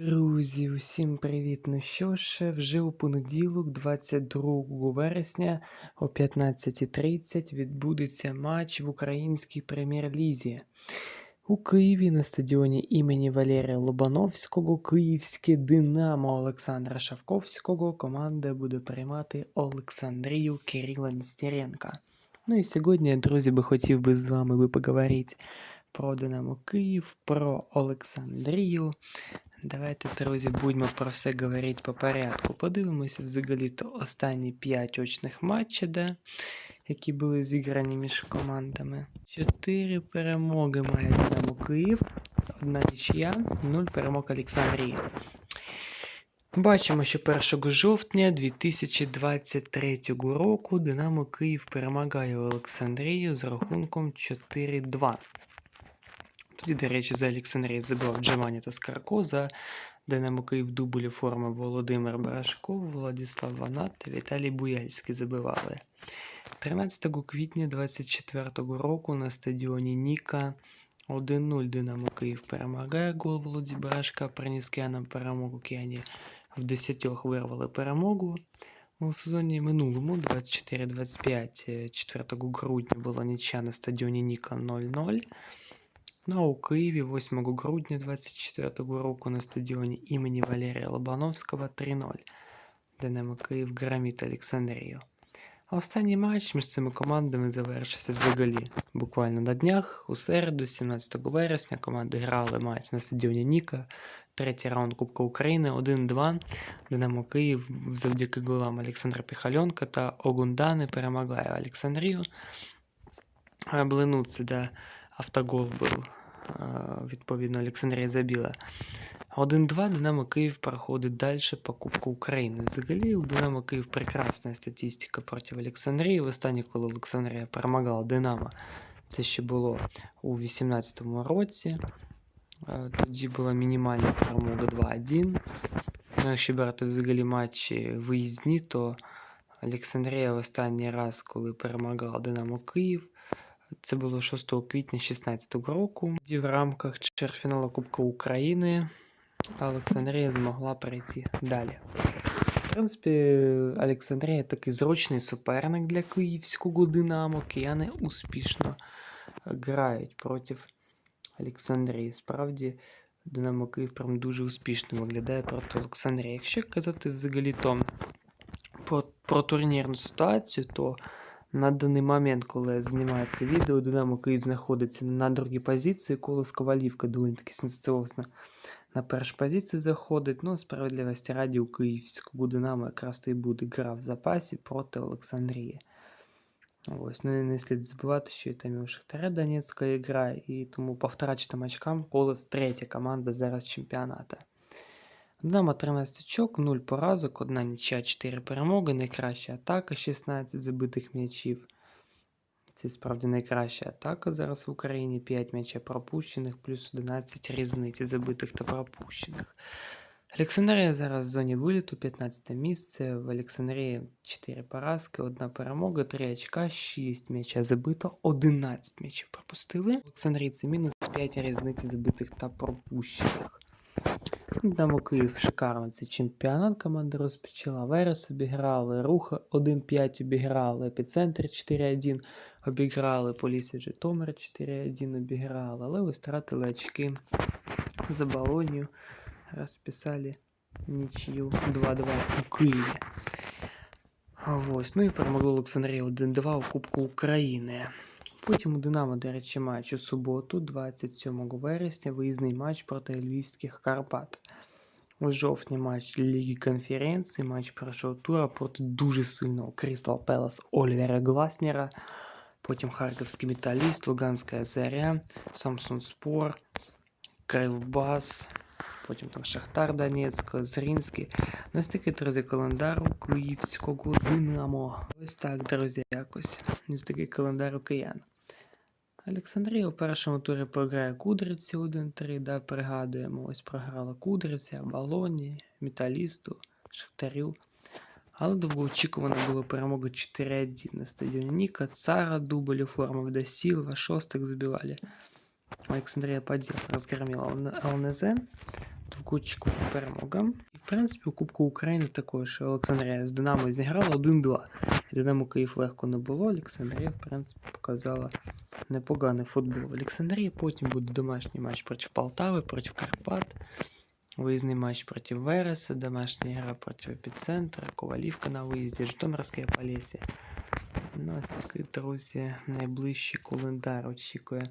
Друзі, усім привіт! Ну що ж, вже у понеділок, 22 вересня о 15.30 відбудеться матч в українській прем'єр-лізі. У Києві на стадіоні імені Валерія Лобановського Київське Динамо Олександра Шавковського команда буде приймати Олександрію Кирила Нестеренка. Ну і сьогодні, друзі, би хотів би з вами поговорити про Динамо Київ, про Олександрію. Давайте, друзі, будемо про все говорити по порядку. Подивимося взагалі то останні 5 очних матчів, да, які були зіграні між командами. 4 перемоги має Динамо Київ, одна нічия, 0 перемог Олександрії. Бачимо, що 1 жовтня 2023 року Динамо Київ перемагає Олександрію з рахунком 4-2. До речі, за Олександрію забив Джованні та Скарко, за Динамо Київ дублі форми Володимир Барашков, Владислав Ванат та Віталій Буяльський забивали. 13 квітня 2024 року на стадіоні Ніка 1-0 Динамо Київ перемагає гол Володі Барашка, приніс киянам перемогу кияні в 10 вирвали перемогу. У сезоні минулому, 24-25, 4 грудня була нічя на стадіоні Ніка 0-0. Ну а у Києві 8 грудня 2024 року на стадіоні імені Валерія Лобановського 3-0. Динамо Київ громить Олександрію. А останній матч між цими командами завершився взагалі. Буквально на днях, у середу, 17 вересня, команди грали матч на стадіоні Ніка. Третій раунд Кубка України 1-2. Динамо Київ завдяки голам Олександра Піхальонка та Огундани перемагає Олександрію. Блину це де автогол був. Відповідно, Олександрія забіла. 1-2 Динамо Київ проходить далі по Кубку України. Взагалі, у Динамо Київ прекрасна статистика проти Олександрії. В останній, коли Олександрія перемагала Динамо, це ще було у 2018 році. Тоді була мінімальна перемога 2-1. Ну, Якщо брати взагалі матчі виїзні, то Олександрія в останній раз, коли перемагала Динамо Київ, це було 6 квітня 2016 року. І в рамках чвертьфіналу Кубка України Олександрія змогла пройти далі. В принципі, Олександрія такий зручний суперник для київського Динамо. Кияни успішно грають проти Олександрії. Справді, Динамо Київ прям дуже успішно виглядає проти Олександрії. Якщо казати взагалі то про, про турнірну ситуацію, то на даний момент, коли я знімаю це відео, Динамо Київ знаходиться на другій позиції, Колос Ковалівка доволі таки сенсаціозно на першу позицію заходить. Ну, справедливості раді у Київського Динамо якраз то і буде гра в запасі проти Олександрії. Ось, ну і не слід забувати, що там і у Шахтаря Донецька гра, і тому по втраченим очкам Колос третя команда зараз чемпіоната. Динамо 13 очок, 0 поразок, 1 нічия, 4 перемоги, найкраща атака, 16 забитих м'ячів. Це справді найкраща атака зараз в Україні. 5 м'ячів пропущених, плюс 11 різниці забитих та пропущених. Олександрія зараз в зоні виліту, 15 місце. В Олександрії 4 поразки, 1 перемога, 3 очка, 6 м'яча забито, 11 м'ячів пропустили. Олександрійці мінус 5 різниці забитих та пропущених. Динамо Київ шикарно цей чемпіонат команда розпочала. Верес обіграли, Рух 1-5 обіграли, Епіцентр 4-1 обіграли, Полісся Житомир 4-1 обіграли, але ось втратили очки за Болонію, розписали нічию 2-2 у Києві. Ось, ну і перемогли Олександрія 1-2 у Кубку України. Потім у Динамо, до речі, матч у суботу, 27 вересня, виїзний матч проти Львівських Карпат. У жовтні матч Ліги конференції, матч першого тура проти дуже сильного Крістал Пелас Олівера Гласнера. Потім Харківський металіст, Луганська Заря, Самсон Спор, Кривбас, потім там Шахтар Донецьк, Зрінський. Ну, ось такий, друзі, календар у Київського Динамо. Ось так, друзі, якось. Ось такий календар у киян. Олександрія у першому турі програє Кудрівці 1-3, да, пригадуємо, ось програла Кудрівця, Балоні, Металісту, Шахтарю. Але довгоочікувано було перемога 4-1 на стадіоні Ніка, Цара, дубль оформив до Сілва, шостик забивали. Олександрія Паділ розгромила ЛНЗ. двокутчикова перемога. І, в принципі, у Кубку України також Олександрія з Динамо зіграла 1-2. Динамо Київ легко не було. Олександрія, в принципі, показала непоганий футбол. В Олександрії потім буде домашній матч проти Полтави, проти Карпат. Виїзний матч проти Вереса, домашня гра проти Епіцентра, Ковалівка на виїзді, Житомирське Полісся. Ну, ось такий, друзі, найближчий календар очікує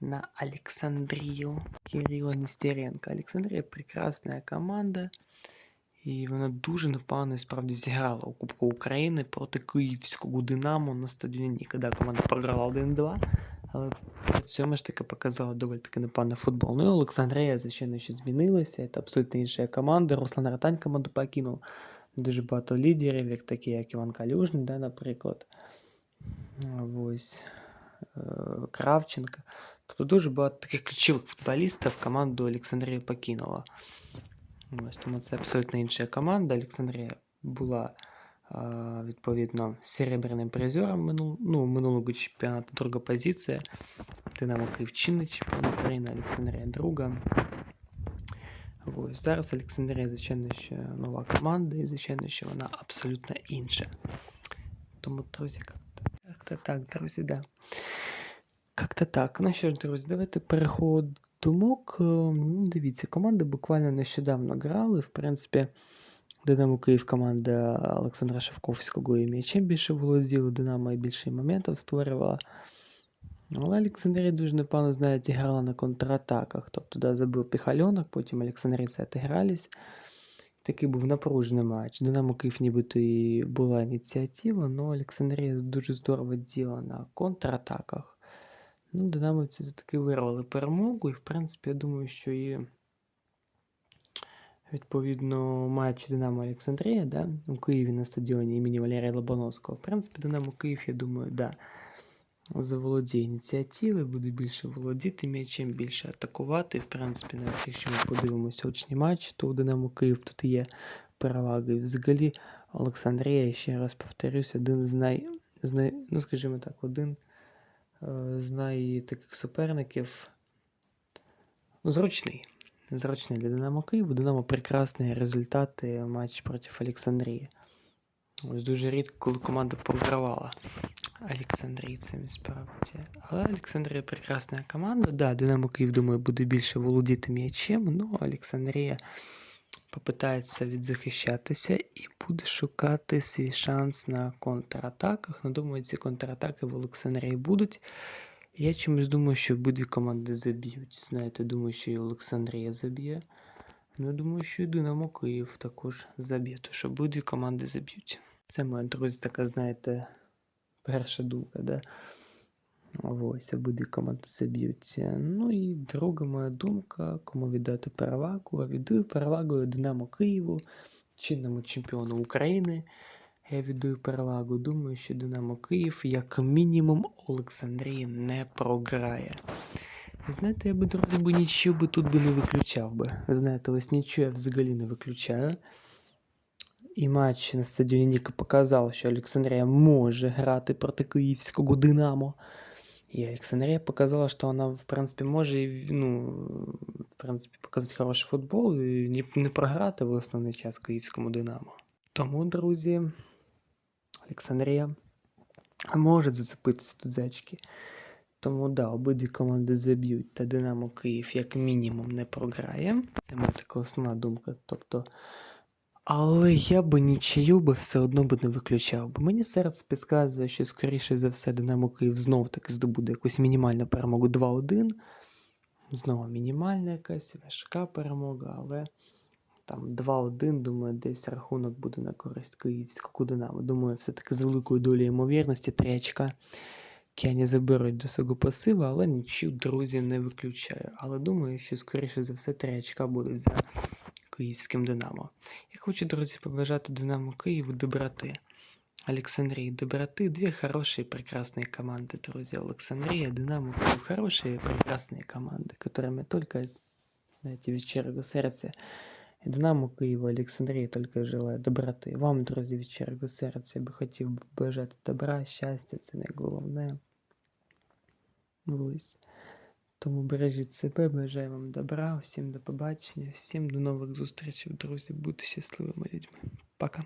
на Олександрію Кирила Нестеренка. Олександрія прекрасна команда. І вона дуже непогано справді зіграла у Кубку України проти Київського Динамо на стадіоні Ніколи команда програла 1-2, але при цьому ж таки показала доволі таки непоганий футбол. Ну і Олександрія, звичайно, що змінилася. Це абсолютно інша команда. Руслан Ратань команду покинув. Дуже багато лідерів, як такі, як Іван Калюжний, да, наприклад. Ось. е, Кравченка. Тобто дуже багато таких ключових футболістів команду Олександрія покинула. Ось, тому це абсолютно інша команда. Олександрія була відповідно серебряним призером минул, ну, минулого чемпіонату, друга позиція. Динамо Київ чинний чемпіон України, Олександрія друга. Ось, зараз Олександрія, звичайно, що нова команда, і звичайно, що вона абсолютно інша. Тому, друзі, як-то так, друзі, да. Як-то так. Ну що ж, друзі, давайте переходимо думок. Е, Ну, дивіться, команди буквально нещодавно грали. В принципі, Динамо Київ команда Олександра Шевковського і м'ячем більше володіла, Динамо і більше моментів створювала. Але Олександрія дуже непогано, знаєте, грала на контратаках. Тобто, да, забив піхальонок, потім Олександрійці отигрались. Такий був напружений матч. Динамо Київ нібито і була ініціатива, але Олександрія дуже здорово діла на контратаках. Ну, Динамовці таки вирвали перемогу, і, в принципі, я думаю, що і відповідно матч Динамо Олександрія, да, у Києві на стадіоні імені Валерія Лобановського. В принципі, Динамо Київ, я думаю, да, заволодіє ініціативи, буде більше володіти м'ячем, більше атакувати. В принципі, навіть якщо ми подивимося очні матч, то у Динамо Київ тут є переваги. Взагалі, Олександрія, ще раз повторюсь, один з най, з най ну, скажімо так, один е, з найтаких суперників. Зручний. Зручний для Динамо Києва. Динамо прекрасні результати матч проти Олександрії. Ось дуже рідко, коли команда програвала Олександрійцями справді. Але Олександрія прекрасна команда. Да, Динамо Київ, думаю, буде більше володіти м'ячем, ну Олександрія попитається відзахищатися і буде шукати свій шанс на контратаках. Ну, думаю, ці контратаки в Олександрії будуть. Я чомусь думаю, що обидві команди заб'ють. Знаєте, думаю, що і Олександрія заб'є. Ну, думаю, що і Динамо Київ також заб'є, то що обидві команди заб'ють. Це моя, друзі, така, знаєте, перша думка, да? Ось, обидві команди заб'ються. Ну і друга моя думка, кому віддати перевагу. А віддаю перевагу Динамо Києву, чинному чемпіону України. Я віддаю перевагу. Думаю, що Динамо Київ, як мінімум, Олександрії не програє. Знаєте, я би, друзі, би нічого би тут би не виключав би. Знаєте, ось нічого я взагалі не виключаю. І матч на стадіоні Ніка показав, що Олександрія може грати проти київського Динамо. І Олександрія показала, що вона, в принципі, може ну, в принципі, показати хороший футбол і не, не програти в основний час київському Динамо. Тому, друзі, Олександрія може зацепитися тут за очки. Тому да, обидві команди заб'ють, та Динамо Київ як мінімум не програє. Це моя така основна думка. Тобто, але я би нічию би все одно би не виключав. Бо мені серце підказує, що скоріше за все Динамо Київ знов таки здобуде якусь мінімальну перемогу 2-1. Знову мінімальна якась важка перемога, але там 2-1, думаю, десь рахунок буде на користь київського Динамо. Думаю, все-таки з великою долею ймовірності тречка. Кіані заберуть до свого пасиву, але нічого, друзі, не виключаю. Але думаю, що скоріше за все тречка будуть за київським Динамо. Я хочу, друзі, побажати Динамо Києву доброти. Олександрії доброты. Две хорошие прекрасные команды, друзья. Александрия, Динамо, Киев. Хорошие прекрасные команды, которыми только, знаете, від щирого серця. І Динамо Києва, Олександрія тільки желаю доброти. Вам, друзі, від щирого серця, я би хотів бажати добра, щастя, це найголовне. Ось. Тому бережіть себе, бажаю вам добра, всім до побачення, всім до нових зустрічей, друзі. Будьте щасливими людьми. Пока.